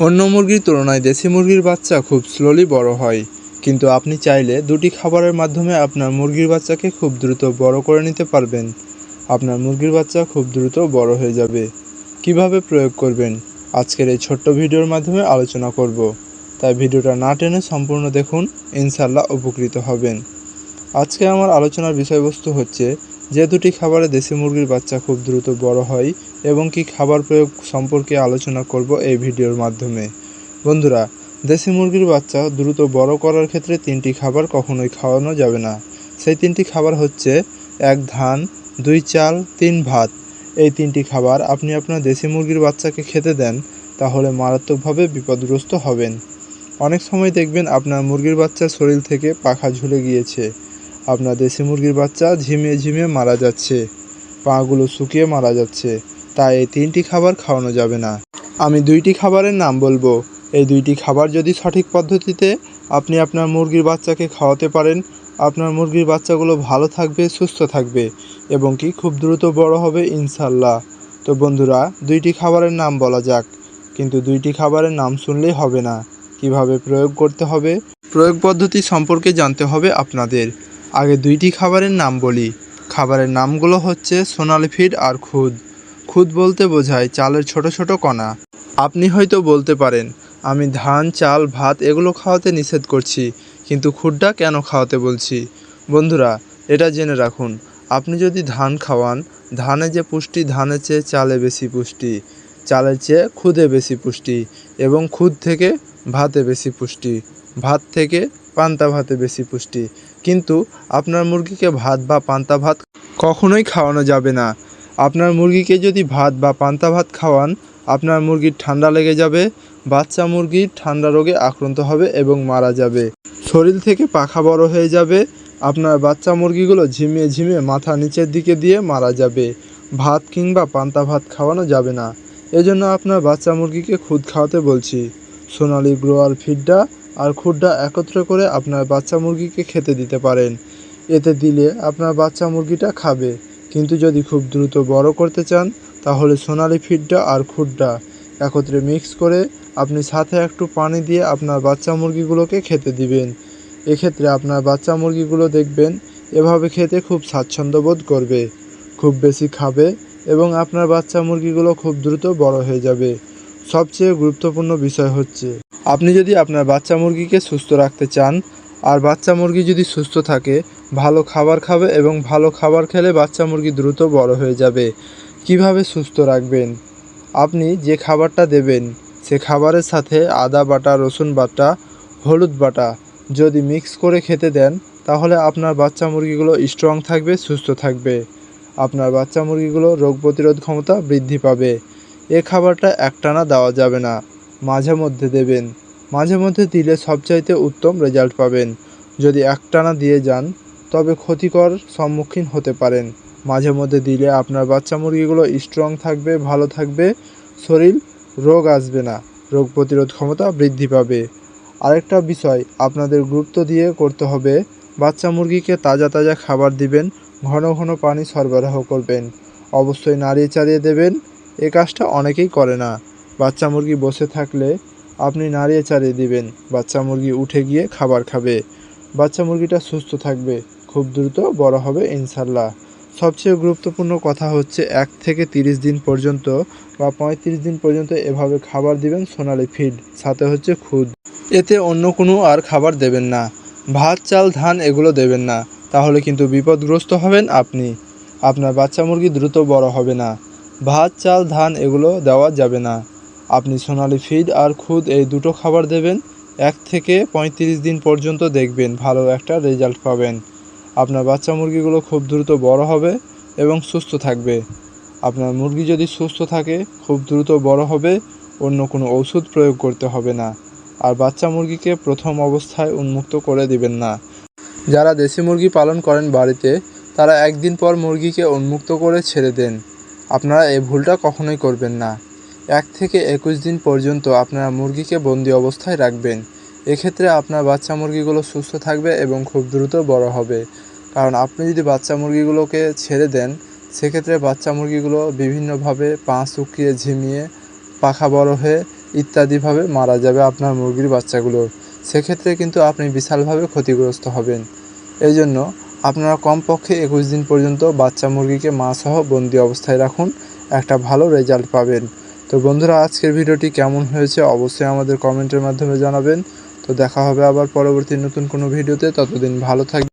অন্য মুরগির তুলনায় দেশি মুরগির বাচ্চা খুব স্লোলি বড় হয়। কিন্তু আপনি চাইলে দুটি খাবারের মাধ্যমে আপনার মুরগির বাচ্চাকে খুব দ্রুত বড় করে নিতে পারবেন। আপনার মুরগির বাচ্চা খুব দ্রুত বড় হয়ে যাবে। কীভাবে প্রয়োগ করবেন? আজকের এই ছোট্ট ভিডিওর মাধ্যমে আলোচনা করব। তাই ভিডিওটা না টেনে সম্পূর্ণ দেখুন ইনশাল্লাহ উপকৃত হবেন। আজকে আমার আলোচনার বিষয়বস্তু হচ্ছে যে দুটি খাবারে দেশি মুরগির বাচ্চা খুব দ্রুত বড় হয় এবং কি খাবার প্রয়োগ সম্পর্কে আলোচনা করব এই ভিডিওর মাধ্যমে। বন্ধুরা, দেশি মুরগির বাচ্চা দ্রুত বড় করার ক্ষেত্রে তিনটি খাবার কখনোই খাওয়ানো যাবে না। সেই তিনটি খাবার হচ্ছে এক ধান, দুই চাল, তিন ভাত। এই তিনটি খাবার আপনি আপনার দেশি মুরগির বাচ্চাকে খেতে দেন, তাহলে মারাত্মকভাবে বিপদগ্রস্ত হবেন। অনেক সময় দেখবেন আপনার মুরগির বাচ্চার শরীর থেকে পাখা ঝুলে গিয়েছে। আপনার দেশি মুরগির বাচ্চা ঝিমিয়ে ঝিমিয়ে মারা যাচ্ছে। পাগুলো শুকিয়ে মারা যাচ্ছে। তাই এই তিনটি খাবার খাওয়ানো যাবে না। আমি দুইটি খাবারের নাম বলব। এই দুইটি খাবার যদি সঠিক পদ্ধতিতে আপনি আপনার মুরগির বাচ্চাকে খাওয়াতে পারেন, আপনার মুরগির বাচ্চাগুলো ভালো থাকবে, সুস্থ থাকবে এবং কি খুব দ্রুত বড় হবে ইনশাল্লাহ তো বন্ধুরা, দুইটি খাবারের নাম বলা যাক। কিন্তু দুইটি খাবারের নাম শুনলেই হবে না। কীভাবে প্রয়োগ করতে হবে? প্রয়োগ পদ্ধতি সম্পর্কে জানতে হবে আপনাদের। আগে দুইটি খাবারের নাম বলি। খাবারের নামগুলো হচ্ছে সোনালি ফিড আর খুদ। খুদ বলতে বোঝায় চালের ছোট ছোট কণা। আপনি হয়তো বলতে পারেন, আমি ধান, চাল, ভাত এগুলো খাওয়াতে নিষেধ করছি, কিন্তু খুদটা কেন খাওয়াতে বলছি? বন্ধুরা, এটা জেনে রাখুন, আপনি যদি ধান খাওয়ান, ধানে যে পুষ্টি, ধানের চেয়ে চালে বেশি পুষ্টি, চালের চেয়ে খুদে বেশি পুষ্টি, এবং খুদ থেকে ভাতে বেশি পুষ্টি, ভাত থেকে পান্তা ভাতে বেশি পুষ্টি। কিন্তু আপনার মুরগিকে ভাত বা পান্তা ভাত কখনোই খাওয়ানো যাবে না। আপনার মুরগিকে যদি ভাত বা পান্তা ভাত খাওয়ান, আপনার মুরগির ঠান্ডা লেগে যাবে, বাচ্চা মুরগির ঠান্ডা রোগে আক্রান্ত হবে এবং মারা যাবে। শরীর থেকে পাখা বড় হয়ে যাবে, আপনার বাচ্চা মুরগিগুলো ঝিমিয়ে ঝিমিয়ে মাথা নিচের দিকে দিয়ে মারা যাবে। ভাত কিংবা পান্তা ভাত খাওয়ানো যাবে না। এজন্য আপনার বাচ্চা মুরগিকে খুদ খাওয়াতে বলছি। সোনালি গ্রোয়ার ফিডটা আর খুডটা একত্র করে আপনার বাচ্চা মুরগিকে খেতে দিতে পারেন। এতে দিলে আপনার বাচ্চা মুরগিটা খাবে। কিন্তু যদি খুব দ্রুত বড় করতে চান, তাহলে সোনালি ফিডটা আর খুডটা একত্রে মিক্স করে আপনি সাথে একটু পানি দিয়ে আপনার বাচ্চা মুরগিগুলোকে খেতে দিবেন। এক্ষেত্রে আপনার বাচ্চা মুরগিগুলো দেখবেন এভাবে খেতে খুব স্বাচ্ছন্দ্য বোধ করবে। খুব বেশি খাবে এবং আপনার বাচ্চা মুরগিগুলো খুব দ্রুত বড় হয়ে যাবে। সবচেয়ে গুরুত্বপূর্ণ বিষয় হচ্ছে আপনি যদি আপনার বাচ্চা মুরগিকে সুস্থ রাখতে চান, আর বাচ্চা মুরগি যদি সুস্থ থাকে, ভালো খাবার খাবে এবং ভালো খাবার খেলে বাচ্চা মুরগি দ্রুত বড় হয়ে যাবে। কীভাবে সুস্থ রাখবেন? আপনি যে খাবারটা দেবেন, সে খাবারের সাথে আদা বাটা, রসুন বাটা, হলুদ বাটা যদি মিক্স করে খেতে দেন, তাহলে আপনার বাচ্চা মুরগিগুলো স্ট্রং থাকবে, সুস্থ থাকবে। আপনার বাচ্চা মুরগিগুলো রোগ প্রতিরোধ ক্ষমতা বৃদ্ধি পাবে। এ খাবারটা একটানা দেওয়া যাবে না। মাঝে মধ্যে দেবেন। মাঝে মধ্যে দিলে সবচাইতে উত্তম রেজাল্ট পাবেন। যদি একটানা দিয়ে যান, তবে ক্ষতিকর সম্মুখীন হতে পারেন। মাঝে মধ্যে দিলে আপনার বাচ্চা মুরগিগুলো স্ট্রং থাকবে, ভালো থাকবে, শরীর, রোগ আসবে না, রোগ প্রতিরোধ ক্ষমতা বৃদ্ধি পাবে। আরেকটা বিষয় আপনাদের গুরুত্ব দিয়ে করতে হবে, বাচ্চা মুরগিকে তাজা তাজা খাবার দিবেন, ঘন ঘন পানি সরবরাহ করবেন। অবশ্যই নাড়িয়ে চাড়িয়ে দেবেন, এ কাজটা অনেকেই করে না। বাচ্চা মুরগি বসে থাকলে আপনি নাড়িয়ে চাড়িয়ে দিবেন। বাচ্চা মুরগি উঠে গিয়ে খাবার খাবে। বাচ্চা মুরগিটা সুস্থ থাকবে। খুব দ্রুত বড় হবে ইনশাল্লাহ সবচেয়ে গুরুত্বপূর্ণ কথা হচ্ছে এক থেকে তিরিশ দিন পর্যন্ত বা পঁয়ত্রিশ দিন পর্যন্ত এভাবে খাবার দিবেন সোনালি ফিড, সাথে হচ্ছে খুদ। এতে অন্য কোনো আর খাবার দেবেন না। ভাত, চাল, ধান এগুলো দেবেন না। তাহলে কিন্তু বিপদগ্রস্ত হবেন আপনি। আপনার বাচ্চা মুরগি দ্রুত বড় হবে না। ভাত, চাল, ধান এগুলো দেওয়া যাবে না। আপনি সোনালি ফিড আর খুদ এই দুটো খাবার দেবেন। এক থেকে পঁয়ত্রিশ দিন পর্যন্ত দেখবেন ভালো একটা রেজাল্ট পাবেন। আপনার বাচ্চা মুরগিগুলো খুব দ্রুত বড় হবে এবং সুস্থ থাকবে। আপনার মুরগি যদি সুস্থ থাকে, খুব দ্রুত বড় হবে, অন্য কোনো ওষুধ প্রয়োগ করতে হবে না। আর বাচ্চা মুরগিকে প্রথম অবস্থায় উন্মুক্ত করে দিবেন না। যারা দেশি মুরগি পালন করেন বাড়িতে, তারা একদিন পর মুরগিকে উন্মুক্ত করে ছেড়ে দেন। আপনারা এই ভুলটা কখনোই করবেন না। এক থেকে একুশ দিন পর্যন্ত আপনারা মুরগিকে বন্দি অবস্থায় রাখবেন। এক্ষেত্রে আপনার বাচ্চা মুরগিগুলো সুস্থ থাকবে এবং খুব দ্রুত বড় হবে। কারণ আপনি যদি বাচ্চা মুরগিগুলোকে ছেড়ে দেন, সেক্ষেত্রে বাচ্চা মুরগিগুলো বিভিন্নভাবে পা শুকিয়ে ঝিমিয়ে, পাখা বড় হয়ে ইত্যাদিভাবে মারা যাবে আপনার মুরগির বাচ্চাগুলো সেক্ষেত্রে কিন্তু আপনি বিশালভাবে ক্ষতিগ্রস্ত হবেন। এই জন্য আপনারা কমপক্ষে একুশ দিন পর্যন্ত বাচ্চা মুরগিকে মাসহ বন্দি অবস্থায় রাখুন। একটা ভালো রেজাল্ট পাবেন। তো বন্ধুরা, আজকের ভিডিওটি কেমন হয়েছে অবশ্যই আমাদের কমেন্টের মাধ্যমে জানাবেন। তো দেখা হবে আবার পরবর্তী নতুন কোনো ভিডিওতে। ততদিন ভালো থাকবেন।